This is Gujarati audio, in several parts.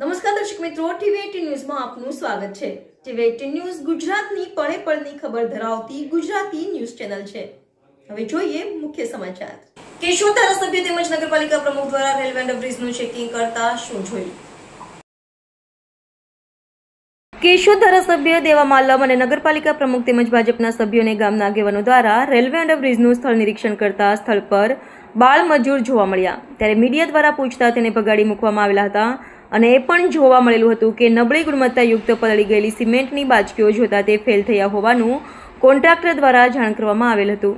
નમસ્કાર દર્શક મિત્રો, ટીવી ન્યૂઝમાં આપનું સ્વાગત છે. ટીવી એટીન ન્યૂઝ ગુજરાતની પળે પળની ખબર ધરાવતી ગુજરાતી ન્યૂઝ ચેનલ છે. હવે જોઈએ મુખ્ય સમાચાર. કેશોદ ધારાસભ્ય તેમજ નગરપાલિકા પ્રમુખ દ્વારા રેલવે અંડરબ્રિજનું ચેકિંગ કરતા શું જોયું? કેશોદ ધારાસભ્ય દેવા માલમ અને નગરપાલિકા પ્રમુખ તેમજ ભાજપના સભ્યોને ગામના આગેવાનો દ્વારા રેલવે અંડરબ્રિજનું સ્થળ નિરીક્ષણ કરતા સ્થળ પર બાળ મજૂર જોવા મળ્યા. ત્યારે મીડિયા દ્વારા પૂછતા તેને ભગાડી મૂકવામાં આવેલા હતા. અને એ પણ જોવા મળેલું હતું કે નબળી ગુણવત્તાયુક્ત પલળી ગયેલી સિમેન્ટની બાજકીઓ જોતાં તે ફેલ થયા હોવાનું કોન્ટ્રાક્ટર દ્વારા જાણ કરવામાં આવેલ હતું.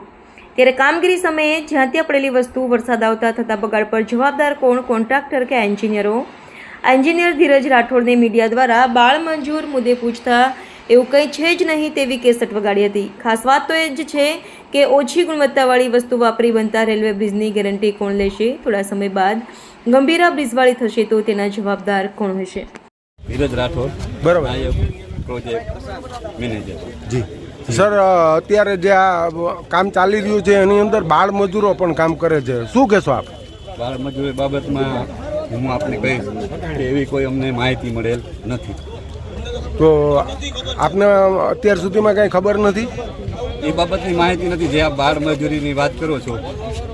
ત્યારે કામગીરી સમયે જ્યાં ત્યાં પડેલી વસ્તુ વરસાદ આવતા થતા બગાડ પર જવાબદાર કોણ? કોન્ટ્રાક્ટર કે એન્જિનિયરો? એન્જિનિયર ધીરજ રાઠોડને મીડિયા દ્વારા બાળ મંજૂર મુદ્દે પૂછતા એવું કંઈ છે જ નહીં તેવી કેસટ વગાડી હતી. ખાસ વાત તો એ જ છે કે ઓછી ગુણવત્તાવાળી વસ્તુ વાપરી બનતા રેલવે બ્રિજની ગેરંટી કોણ લેશે? થોડા સમય બાદ ગંભીરા બ્રિજવાળી થશે તો તેના જવાબદાર કોણ હશે? ધીરજ રાઠોડ બરાબર. Project manager. જી. સર અત્યારે જે આ કામ ચાલી રહ્યું છે એની અંદર બાળ મજૂરો પણ કામ કરે છે. શું કહેશો આપ? બાળ મજૂરી બાબતમાં હું આપને કહીશ કે એવી કોઈ અમને માહિતી મળેલ નથી. તો આપને અત્યાર સુધીમાં કંઈ ખબર નથી? એ બાબતની માહિતી નથી. જે આપ બાળ મજૂરીની વાત કરો છો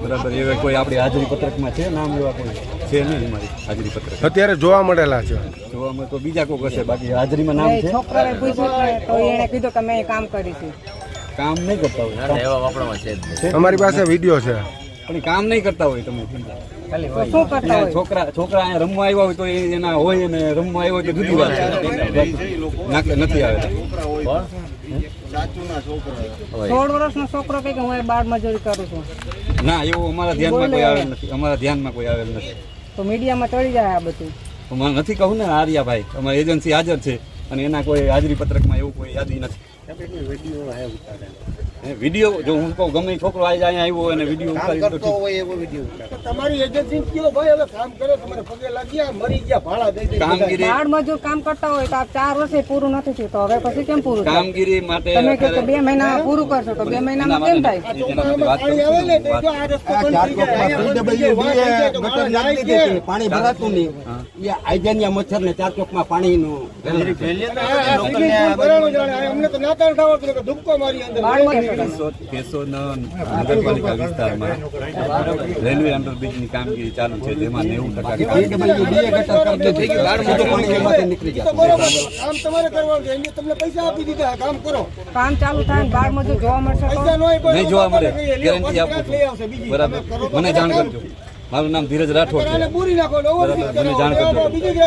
બરાબર એવા કોઈ આપણી હાજરી પત્રકમાં છે? નામ એવા કોઈ? છે નહીં મારી હાજરી પત્રક. અત્યારે જોવા મળેલા છે. જોવામાં તો બીજા કોઈક હશે બાકી હાજરીમાં નામ છે? છોકરાએ પૂછ્યું તો એણે કીધું કે મેં કામ કરીશું કામ નહીં કરતા હોય. અમારી પાસે વીડિયો છે. પણ કામ નહીં કરતા હોય તમે તો શું કરતા અહીંયા હોય? છોકરા છોકરા અહીંયા રમવા આવ્યા હોય તો એ એના હોય ને રમવા આવ્યા હોય તો જુદી વાત છે. નથી આવેલા સોળ વર્ષનો છોકરો કહે કે હું બાળ મજૂરી કરું છું? ના એવું અમારા ધ્યાનમાં કોઈ આવેલ નથી. અમારા ધ્યાનમાં કોઈ આવેલ નથી. તો મીડિયામાં ચડી જાય આ બધું. તો મને નથી કહું ને આર્યાભાઈ અમારી એજન્સી હાજર છે. અને એના કોઈ હાજરી પત્રકમાં એવું કોઈ યાદી નથી. વીડિયો જો હું કહું ગમે એ છોકરો આજે અહીંયા આવ્યો અને વીડિયો ઉતારી તો ઠીક. તમારી એજન્સી કયો ભાઈ હવે કામ કરે તમારે પગે લાગ્યા મરી ગયા ભાડા દઈ દે કામગીરી બાળ જો કામ કરતા હોય તો આ ચાર વર્ષે પૂરું નથી થયું. તો હવે પછી કેમ પૂરું કામગીરી માટે તમે કહો કે અત્યારે બે મહિનામાં પૂરું કરશો તો બે મહિનામાં કેમ થાય? વાત પાણી તો તો ભરાતું નહીં. આઈજનિયા મચ્છર ને ચાર ચોકમાં પાણીનું નું નગરપાલિકા વિસ્તારમાં રેલવે અંડરબ્રિજની કામગીરી ચાલુ છે જેમાં નેવું ટકા કામ તમારે કરવાનું છે. એમને તમને પૈસા આપી દીધા. કામ કરો. કામ ચાલુ થાય ને મજૂર જોવા મળશે ન પણ નહીં જોવા મળે. ગેરંટી આપું. બરાબર. મને જાણ કરજો. મારું નામ ધીરજ રાઠોડ છે કરો. જાણ કરજો.